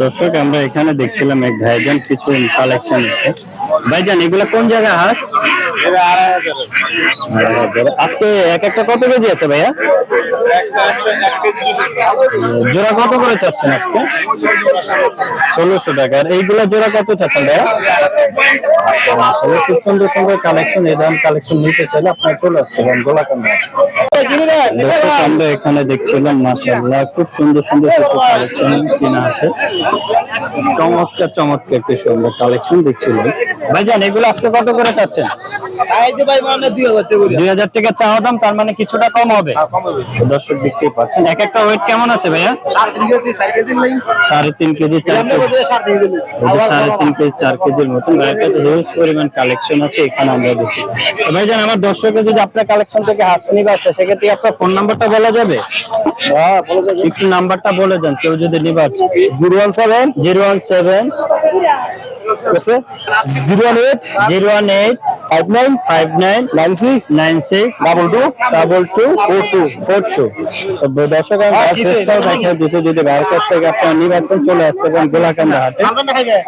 দর্শক আমরা এখানে দেখছিলাম এক ভাইজান কিছু কালেকশন আছে ভাইজান এগুলা কোন জায়গায় হাট। আজকে এক একটা কত কেজি আছে ভাইয়া? জোড়া কত করে চাচ্ছেন আজকে? ষোলোশো টাকা। আর এইগুলা জোড়া কত চাচ্ছেন ভাইয়া? সুন্দর সুন্দর কালেকশন এই ধরনের কালেকশন নিতে চাইলে আপনার চলে আসতে পারেন আমরা এখানে দেখছিলাম, মাশাআল্লাহ, খুব সুন্দর সুন্দর কিছু কালেকশন কিনা আছে। চমৎকার চমৎকার কিছু আমরা কালেকশন দেখছিলাম। ভাইজান, এগুলো আজকে কত করে চাচ্ছেন? দুই হাজার টাকা চাওয়া দাম তার মানে কিছুটা কম হবে। দর্শক দেখতেই পাচ্ছেন এক একটা ওয়েট কেমন আছে ভাইয়া? সাড়ে তিন কেজি চার কেজি সাড়ে তিন কেজি চার কেজির মতন ভাইয়ের কাছে হিউজ পরিমাণ কালেকশন আছে এখানে আমরা দেখি। ভাইজান আমার দর্শকের যদি আপনার কালেকশন থেকে হাসি নিবে আসে সেক্ষেত্রে আপনার ফোন নাম্বারটা বলা যাবে? একটু নাম্বারটা বলে দেন কেউ যদি নিবে zero one seven zero one seven zero one eight zero one eight five nine five nine nine six nine six double two double two four two four two দর্শক যদি কাছ থেকে আপনারা নির্বাচন চলে আসতে পারেন গোলাকান্দা হাটে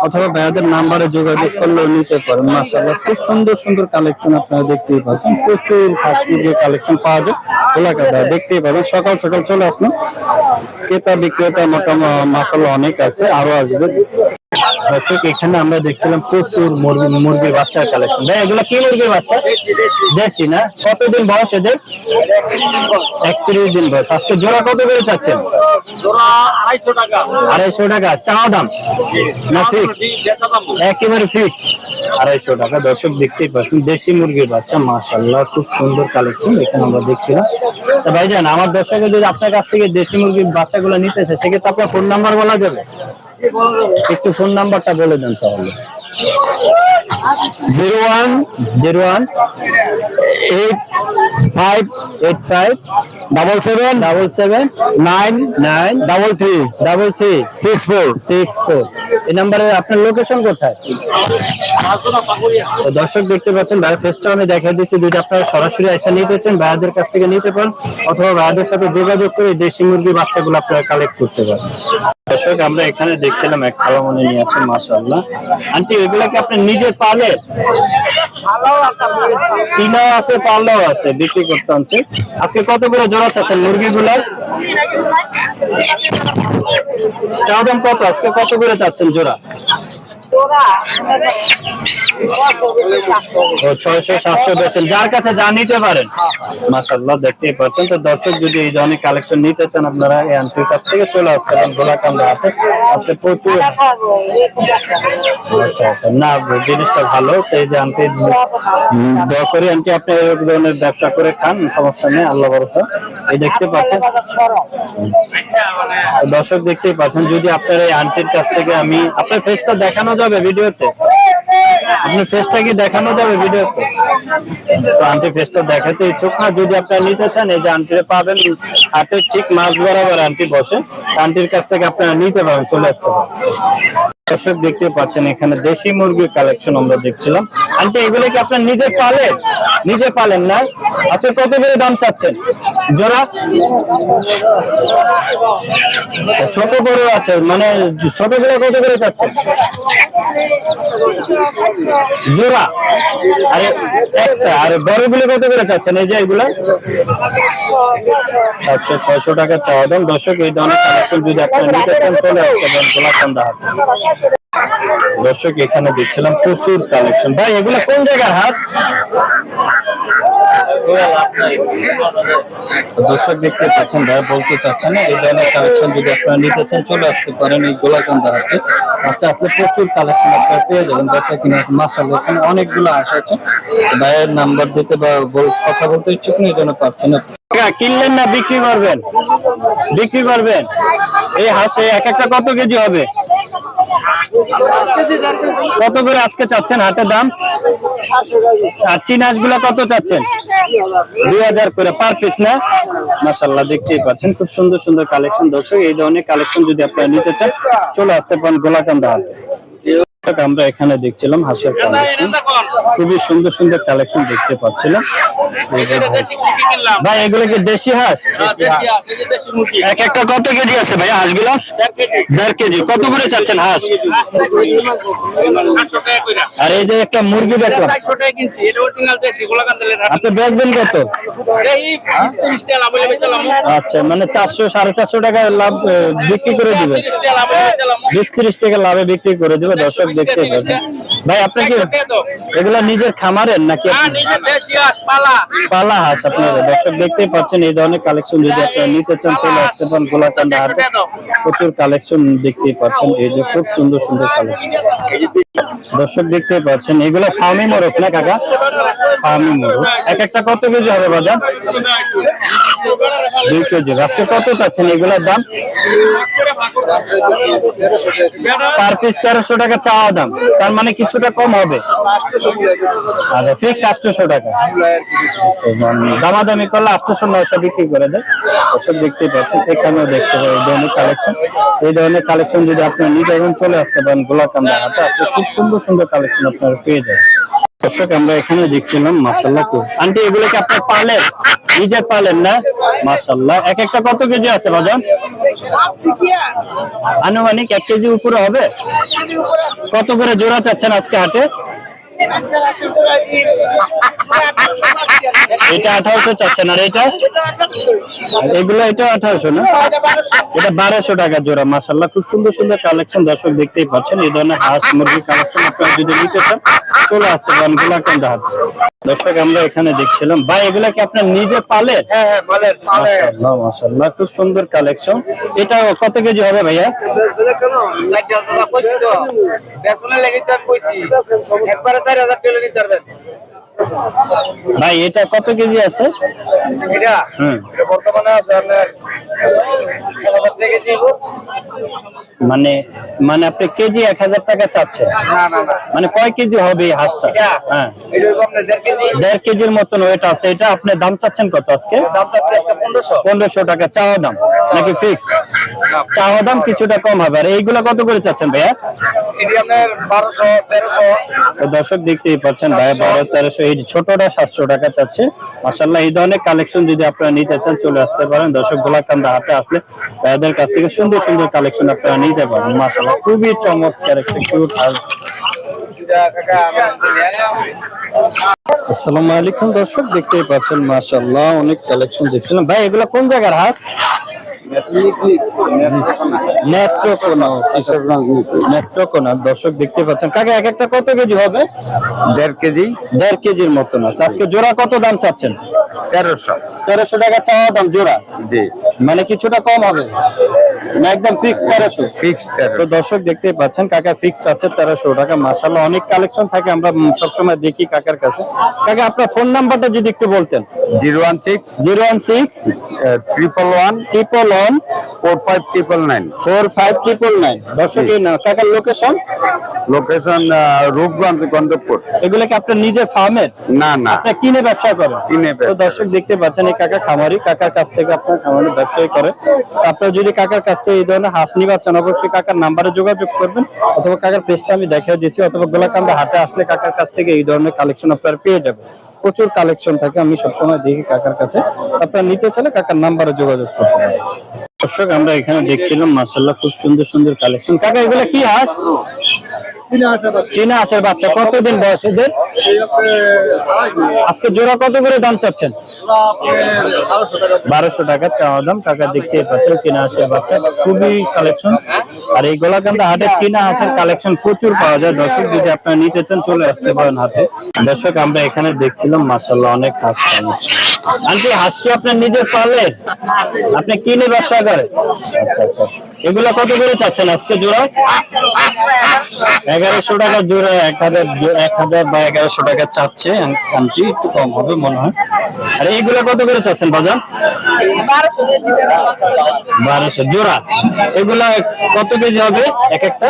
অথবা ভাইয়াদের নাম্বারে যোগাযোগ করলেও নিতে পারেন। মাসাল্লাহ খুব সুন্দর সুন্দর কালেকশন আপনারা দেখতেই পাচ্ছেন। প্রচুর ফাস্টফুডের কালেকশন পাওয়া যায় গোলাকান্দা দেখতেই পাবেন সকাল সকাল চলে আসলো ক্রেতা বিক্রেতা মোটামুটি মাসাল্লাহ অনেক আছে আরও আসবে। দর্শক এখানে আমরা দেখছিলাম প্রচুর মুরগি মুরগির বাচ্চার কালেকশন ভাই এগুলো কি মুরগির বাচ্চা? দেশি না? কতদিন বয়স এদের? একত্রিশ দিন বয়স। আজকে জোড়া কত করে চাচ্ছেন? আড়াইশো টাকা। চাওয়া দাম? না ফিক্স একেবারে ফিক্স আড়াইশো টাকা। দর্শক দেখতেই পাচ্ছেন দেশি মুরগির বাচ্চা মাশাল্লাহ খুব সুন্দর কালেকশন এখানে আমরা দেখছিলাম। তো ভাইজান আমার দর্শকের যদি আপনার কাছ থেকে দেশি মুরগির বাচ্চাগুলো নিতে নিতেছে সেক্ষেত্রে আপনার ফোন নাম্বার বলা যাবে? একটু ফোন নাম্বারটা বলে দেন তাহলে। Zero one zero one eight five eight five double seven double seven nine nine double three double three six four. Six four. এই নাম্বারে আপনার লোকেশন কোথায়? দর্শক দেখতে পাচ্ছেন ভাইয়ের ফেসটা আমি দেখাই দিচ্ছি। যদি আপনারা সরাসরি এসে নিতে চান ভাইয়াদের কাছ থেকে নিতে পারেন অথবা ভাইয়াদের সাথে যোগাযোগ করে দেশি মুরগি বাচ্চাগুলো আপনারা কালেক্ট করতে পারেন। দর্শক আমরা এখানে দেখছিলাম এক খালামনি নিয়ে আছেন মাশাআল্লাহ। আন্টি এগুলা কি আপনি নিজে পালেন পিলাও আছে, পালাও আছে, বিক্রি করতে হচ্ছে আজকে কত করে জোড়া চাচ্ছেন মুরগিগুলার? চা দাম কত? আজকে কত করে চাচ্ছেন জোড়া? ছয়শো সাতশো বেছেন যার কাছে যা নিতে পারেন। দেখতেই তো দর্শক, যদি এই ধরনের কালেকশন নিতে চান, আপনারা এই আন্টির কাছ থেকে চলে প্রচুর আচ্ছা আচ্ছা। না, জিনিসটা ভালো। যে আন্টি আপনি ধরনের ব্যবসা করে খান, সমস্যা নেই, আল্লাহ এই দেখতে পাচ্ছেন। দর্শক, দেখতেই পাচ্ছেন। যদি আপনার এই আন্টির কাছ থেকে আমি আপনার ফেসটা দেখানো যাবে ভিডিওতে? আপনার ফেসটা কি দেখানো যাবে ভিডিওতে? তো আন্টি ফেসটা দেখাতে ইচ্ছুক না। যদি আপনারা নিতে চান, এই যে আন্টিরে পাবেন হাতে ঠিক মাছ বরাবর আন্টি বসে। আন্টির কাছ থেকে আপনারা নিতে পারেন চলে আসতে পারেন দর্শক দেখতে পাচ্ছেন, এখানে দেশি মুরগির কালেকশন আমরা দেখছিলাম। আন্টি, এগুলো কি আপনার নিজে পালেন নিজে পালেন না? আজকে কত করে দাম চাচ্ছেন? জোড়া? ছোট বড় আছে মানে ছোটগুলো কত করে চাচ্ছেন? জোড়া? আরে, একটা, আর বড়গুলো কত করে চাচ্ছেন? এই যে এগুলা? সাতশো ছয়শো টাকা চাওয়া দাম। দর্শক, এই ধরনের কালেকশন যদি আপনারা নিতে চান, চলে আসতে পারেন গোলাকান্দা হাটে। দর্শক, এখানে দেখছিলাম প্রচুর কালেকশন ভাই, এগুলো কোন জায়গার হাট? দর্শক, দেখতে পাচ্ছেন, ভাই, বলতে চাচ্ছেন এই ধরনের কালেকশন যদি আপনারা নিতে চান, চলে আসতে পারেন এই গোলাকান্দা হাটে। আস্তে আস্তে প্রচুর কালেকশন আপনারা পেয়ে যাবেন, দর্শক কিনা মাসাল এখানে অনেকগুলো আশা আছে। ভাইয়ের নাম্বার দিতে বা কথা বলতে ইচ্ছুক এই জন্য পারছেন না। কিনলেন না বিক্রি করবেন? বিক্রি করবেন? এই হাঁসে এক একটা কত কেজি হবে? কত করে আজকে চাচ্ছেন হাটের দাম? আর চিনাসগুলা কত চাচ্ছেন? দুই হাজার করে পার পিস না? মাসাল্লাহ দেখতেই পাচ্ছেন। খুব সুন্দর সুন্দর কালেকশন দর্শক, এই ধরনের কালেকশন যদি আপনারা নিতে চান, চলে আসতে পারেন গোলাকান্দা হাটে। আমরা এখানে দেখছিলাম হাঁসের খুবই সুন্দর সুন্দর কালেকশন দেখতে পাচ্ছিলাম। ভাই এগুলো কি দেশি হাঁস? হ্যাঁ, এক একটা কত কেজি আছে ভাই হাঁসগুলো? দেড় কেজি। কত করে চাচ্ছেন হাঁস? আর এই যে একটা মুরগি দেখলাম। আপনি বেচবেন কত? আচ্ছা মানে চারশো সাড়ে চারশো টাকা লাভ বিক্রি করে দিবে। বিশ ত্রিশ টাকা লাভে বিক্রি করে দিবে দর্শক দেখতে পাবেন ভাই আপনি কি এগুলা নিজের খামারের নাকি নিজের দেশি হাঁস পালা। পালা হাঁস আপনারা দর্শক দেখতেই পাচ্ছেন এই ধরনের কালেকশন যদি আপনারা নিতে চান চলে আসতে পারেন গোলাকান্দা হাটে প্রচুর কালেকশন দেখতেই পাচ্ছেন। এই যে খুব সুন্দর সুন্দর কালেকশন দর্শক দেখতে পাচ্ছেন, এগুলো ফার্মি মোরক না কাকা? ফার্মি মোরক এক একটা কত কেজি হবে বাজার? দুই কেজি। আজকে কত চাচ্ছেন এগুলোর দাম? পার পিস তেরোশো টাকা চাওয়া দাম। তার মানে কিছুটা কম হবে। আচ্ছা ফিক্স আটশোশো টাকা। দামাদামি করলে আটশোশো নয়শো বিক্রি করে দেয়। এসব দেখতেই পাচ্ছেন, এখানেও দেখতে পাবেন এই ধরনের কালেকশন এই ধরনের কালেকশন যদি আপনি নিজে চলে আসতে পারেন গোলাকান্দা হাটে। আপনি খুব সুন্দর সুন্দর কালেকশন আপনারা পেয়ে যাবেন। দর্শক আমরা এখানে দেখছিলাম মাসাল্লাহ আন্টি এগুলো কি আপনার পালেন নিজে পালেন না? মাসাল্লাহ এক একটা কত কেজি আছে বাজার আনুমানিক এক কেজি উপরে হবে? কত করে জোড়া চাচ্ছেন আজকে হাটে? এটা আঠারোশো চাচ্ছেন আর এটা? এগুলো এটা আঠারোশো না? এটা বারোশো টাকা জোড়া মাসাল্লাহ খুব সুন্দর সুন্দর কালেকশন দর্শক দেখতেই পাচ্ছেন এই ধরনের হাঁস মুরগি কালেকশন আপনারা যদি নিতে চান চলে আসতে পারেন গোলাকান্দা হাট। দর্শক আমরা এখানে দেখছিলাম ভাই এগুলা কি আপনার নিজে পালে? মাশাআল্লাহ মাশাআল্লাহ খুব সুন্দর কালেকশন এটা কত কেজি হবে ভাইয়া? একবারে চার হাজার টেলে নিতে পারবেন ভাই এটা কত কেজি আছে? এটা বর্তমানে আছে আপনার কেজি মানে মানে আপনি কেজি এক হাজার টাকা চাচ্ছেন? মানে কয় কেজি হবে এই হাঁসটা? হ্যাঁ। দেড় কেজি। কেজির মতন ওয়েট আছে। এটা আপনি দাম চাচ্ছেন কত আজকে? পনেরোশো। টাকা। চাওয়া দাম নাকি ফিক্স চাওয়া দাম কিছুটা কম হবে। আর এইগুলা কত করে চাচ্ছেন ভাইয়া? দর্শক দেখতেই পাচ্ছেন ভাইয়া বারো তেরোশো এই ছোটটা সাতশো টাকা চাচ্ছে। মাসাল্লাহ এই ধরনের কালেকশন যদি আপনারা নিতে চান চলে আসতে পারেন। দর্শক গোলাকান্দা হাতে আসলে ভাইয়াদের কাছ থেকে সুন্দর সুন্দর কালেকশন আপনারা নিতে পারেন খুবই চমৎকার একটা কিউট কাকা আসসালামু আলাইকুম দর্শক দেখতেই পাচ্ছেন মাশাআল্লাহ অনেক কালেকশন দেখছিলাম। ভাই এগুলো কোন জায়গার হাঁস দর্শক দেখতে পাচ্ছেন। কাকা এক একটা কত কেজি হবে? দেড় কেজি। দেড় কেজির মতন আছে। আজকে জোড়া কত দাম চাচ্ছেন? তেরোশো। তেরোশো টাকা চাওয়া দাম জোড়া? জি। মানে কিছুটা কম হবে। না একদম ফিক্স তেরোশো। ফিক্সড তো দর্শক দেখতেই পাচ্ছেন কাকা ফিক্স আছে তেরোশো টাকা। মাসাল্লাহ অনেক কালেকশন থাকে আমরা সবসময় দেখি কাকার কাছে। কাকা আপনার ফোন নাম্বারটা যদি একটু বলতেন। Zero one six. Zero one six. Triple one triple one four five triple nine four five triple nine দর্শক এই না কাকার লোকেশন লোকেশন রূপগঞ্জ গন্ধপুর এগুলো কি আপনার নিজের ফার্মের না না। আপনার কিনে ব্যবসা করেন কিনে তো দর্শক দেখতে পাচ্ছেন এই কাকা খামারি কাকার কাছ থেকে আপনার খামারি ব্যবসায়ী করে। তো যদি কাকার কাছ থেকে এই ধরনের হাঁস চান অবশ্যই কাকার নাম্বারে যোগাযোগ করবেন অথবা কাকার পেজটা আমি দেখিয়ে দিচ্ছি অথবা গোলাকান্দা হাটে আসলে কাকার কাছ থেকে এই ধরনের কালেকশন আপনার পেয়ে যাবেন। প্রচুর কালেকশন থাকে আমি সবসময় দেখি কাকার কাছে। আপনার নিতে চাইলে কাকার নাম্বারে যোগাযোগ করতে পারেন। দর্শক আমরা এখানে দেখছিলাম মার্শাল্লাহ খুব সুন্দর সুন্দর কালেকশন কাকা এগুলো কি হাঁস? চীনা হাঁসের বাচ্চা। কতদিন বয়স এদের আজকে জোড়া কত করে দাম চাচ্ছেন? বারোশো টাকা চাওয়া দাম। টাকা দেখতে পাচ্ছেন চীনা হাঁসের বাচ্চা। খুবই কালেকশন আর এই গোলাকান্দা হাটে চীনা হাঁসের কালেকশন প্রচুর পাওয়া যায়। দর্শক যদি আপনারা নিতে চান চলে আসতে পারেন হাতে দর্শক আমরা এখানে দেখছিলাম মার্শাল্লাহ অনেক হাঁস আন্টি হাঁস কি আপনার নিজের পালে? আপনি কিনে ব্যবসা করেন আচ্ছা আচ্ছা। এগুলা কত করে চাচ্ছেন আজকে জোড়া? এগারোশো টাকা জোড়া এক হাজার এক হাজার বা এগারোশো টাকা চাচ্ছে আন্টি একটু কম হবে মনে হয়। আর এইগুলা কত করে চাচ্ছেন বাজার? বারোশো জোড়া। এগুলা কত কেজি হবে? এক একটা?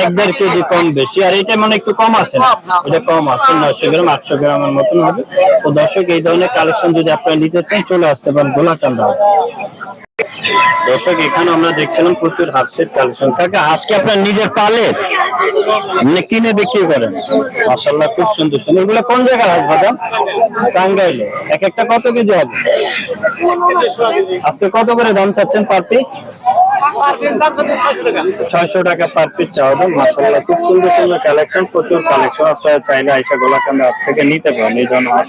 এক দেড় কেজি কম বেশি। আর এটা মানে একটু কম আছে না? এটা কম আছে নয়শো গ্রাম আটশো গ্রামের মতন হবে। তো দর্শক এই ধরনের কালেকশন যদি আপনারা নিতে চান চলে আসতে পারেন গোলাকান্দা দর্শক, এখানে আমরা দেখছিলাম প্রচুর হাঁসের কালেকশন থাকে হাঁসকে আপনার নিজের পালে? মানে কিনে বিক্রি করেন মাসাল্লাহ খুব সুন্দর। সুন্দর এগুলো কোন জায়গার হাঁস ভাজা টাঙ্গাইলে। এক একটা কত কেজি হবে? আজকে কত করে দাম চাচ্ছেন পার পিস ছয়শো টাকা পার পিস চাওয়া দাম মাসাল্লাহ খুব সুন্দর সুন্দর কালেকশন প্রচুর কালেকশন আপনারা চাইলে আইসা গোলাকান্দা হাট থেকে নিতে পারেন, এই হাঁস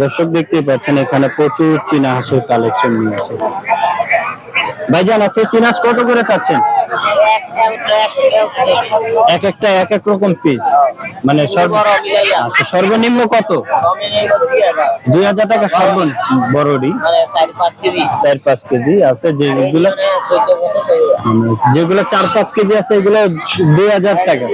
দর্শক দেখতেই পাচ্ছেন, এখানে প্রচুর চীনা হাঁসের কালেকশন নিয়ে আছে ভাইজান আছে চীনা হাঁস কত করে চাচ্ছেন? এক একটা, এক এক রকম পিস মানে সর্ব আচ্ছা, সর্বনিম্ন কত? দুই হাজার টাকা। সর্বনিম্ন বড়ডি মানে চার পাঁচ কেজি। আছে যেগুলো মানে যেগুলো চার পাঁচ কেজি আছে এগুলো দুই হাজার টাকা।